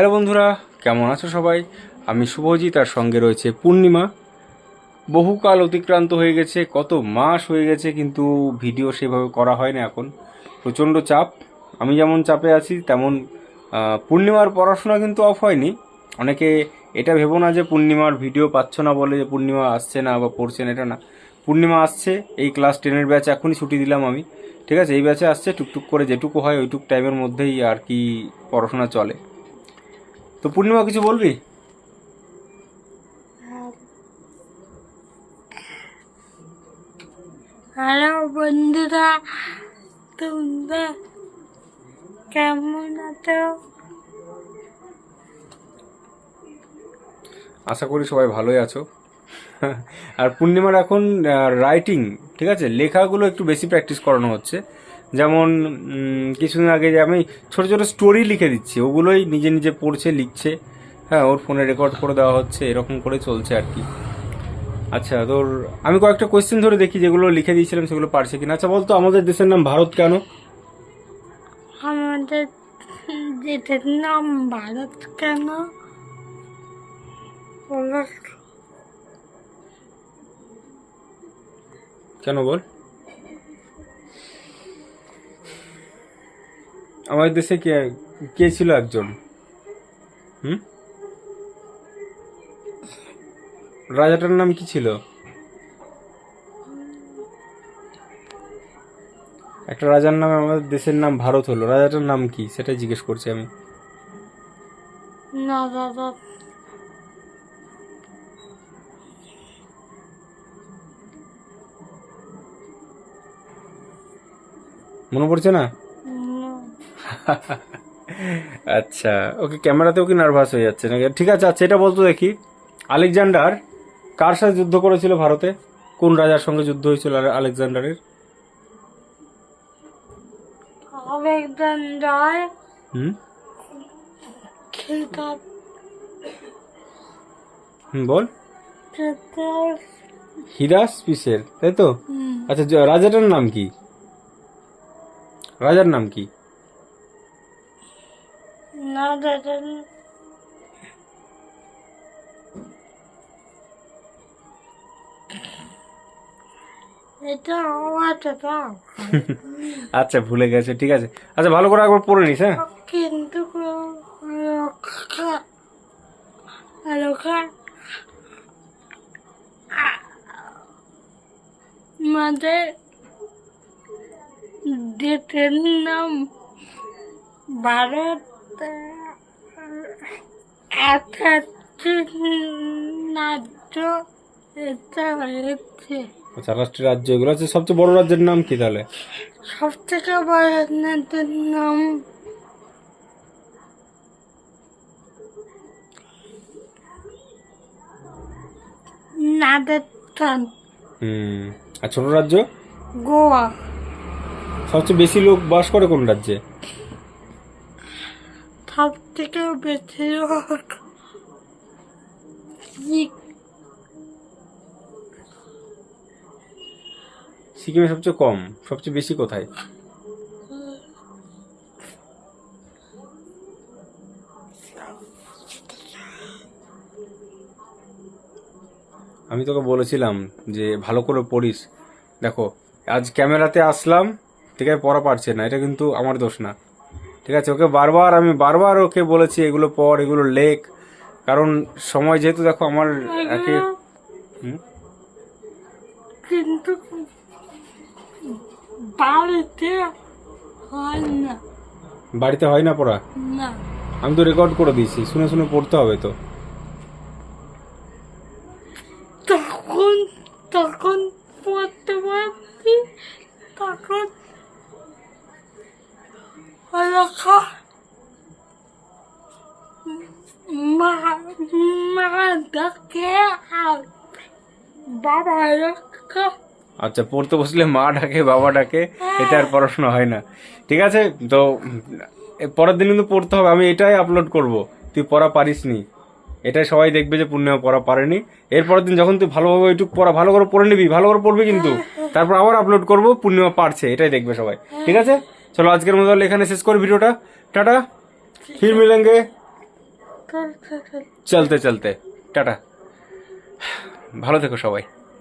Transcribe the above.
Hello বন্ধুরা, কেমন আছো সবাই? আমি শুভজিৎ আর সঙ্গে রয়েছে পূর্ণিমা। বহুকাল অতিক্রান্ত হয়ে গেছে, কত মাস হয়ে গেছে কিন্তু ভিডিও সেভাবে করা হয় না এখন। প্রচণ্ড চাপ, আমি যেমন চাপে আছি, তেমন পূর্ণিমার পড়াশোনা কিন্তু অফ হয়নি। অনেকে এটা ভেবো না যে পূর্ণিমার ভিডিও পাচ্ছ না বলে যে পূর্ণিমা আসছে না বা পড়ছে না, এটা না। পূর্ণিমা আসছে, এই ক্লাস টেনের ব্যাচ এখনই ছুটি দিলাম আমি। ঠিক আছে, এই ব্যাচে আসছে, টুকটুক করে যেটুকু হয় ওইটুক টাইমের মধ্যেই আর কি পড়াশোনা চলে। তো পূর্ণিমা কিছু বলবি? হ্যালো বন্ধুরা তোমরা কেমন আছো? আশা করি সবাই ভালোই আছো। আর পূর্ণিমার এখন রাইটিং ঠিক আছে? লেখাগুলো একটু বেশি প্র্যাকটিস করানো হচ্ছে। যেমন কিছুদিন আগে যে আমি ছোটো ছোটো স্টোরি লিখে দিচ্ছি ওগুলোই নিজে নিজে পড়ছে লিখছে। হ্যাঁ ওর ফোনে রেকর্ড করে দেওয়া হচ্ছে এরকম করে চলছে আর কি। আচ্ছা তোর আমি কয়েকটা কোয়েশ্চেন ধরে দেখি যেগুলো লিখে দিয়েছিলাম সেগুলো পারছে কিনা। আচ্ছা বলতো আমাদের দেশের নাম ভারত কেন? আমাদের দেশের নাম ভারত কেন? কেন বল? আমাদের দেশে কে কে ছিল একজন? হুম? রাজাটার নাম কি ছিল? একটা রাজার নামে আমাদের দেশের নাম ভারত হলো। রাজাটার নাম কি? সেটাই জিজ্ঞেস করছি আমি। মনে পড়ছে না। আচ্ছা ওকে ক্যামেরাতেও কি নার্ভাস হয়ে যাচ্ছে নাকি? ঠিক আছে আচ্ছা এটা বলতো দেখি। আলেকজান্ডার কার সাথে যুদ্ধ করেছিল ভারতে? কোন রাজার সঙ্গে যুদ্ধ হয়েছিল আলে- আলেকজান্ডারের? আলেকজান্ডার হুম, বল। হিরাস পিসের তাই তো? আচ্ছা রাজাটার নাম কি? রাজার নাম কি? না দাদা আচ্ছা ভুলে গেছে ঠিক আছে। আচ্ছা ভালো করে একবার পড়ে নিস হ্যাঁ? কিন্তু আমাদের দেশের নাম ভারত আচ্ছা রাষ্ট্রের রাজ্য এগুলো আছে সবচেয়ে বড় রাজ্যের নাম কি তাহলে? সব থেকে বড় রাজ্যের নাম রাজস্থান হুম আর ছোট রাজ্য? গোয়া। সবচেয়ে বেশি লোক বাস করে কোন রাজ্যে? সব থেকে বেশি লোক শিখ সিকিমে সবচেয়ে কম, সবচেয়ে বেশি কোথায়? আমি তোকে বলেছিলাম যে ভালো করে পড়িস। দেখো, আজ ক্যামেরাতে আসলাম, ঠিক আছে, পড়া পারছে না, এটা কিন্তু আমার দোষ না। ঠিক আছে ওকে বারবার আমি বারবার ওকে বলেছি এগুলো পড় এগুলো লেখ। কারণ সময় যেহেতু দেখো আমার একে? কিন্তু বাড়িতে হয় না। বাড়িতে হয় না পড়া? না। আমি তো রেকর্ড করে দিয়েছি শুনে শুনে পড়তে হবে তো। তখন তখন পড়তে পারছি তখন আচ্ছা পড়তে বসলে মা ডাকে বাবা ডাকে এটা আর পড়াশোনা হয় না। ঠিক আছে? তো পরের দিন কিন্তু পড়তে হবে। আমি এটাই আপলোড করব। তুই পড়া পারিস নি এটাই সবাই দেখবে যে পূর্ণিমা পড়া পারেনি। এরপরের দিন যখন তুই ভালোভাবে ওইটুকু পড়া ভালো করে পড়ে নিবি ভালো করে পড়বি কিন্তু। তারপর আবার আপলোড করব পূর্ণিমা পারছে। এটাই দেখবে সবাই। ঠিক আছে? চলো আজকের মতো এখানে শেষ করি ভিডিওটা। টাটা। ফির মিলেঙ্গে। চলতে চলতে। টাটা। ভালো থেকো সবাই।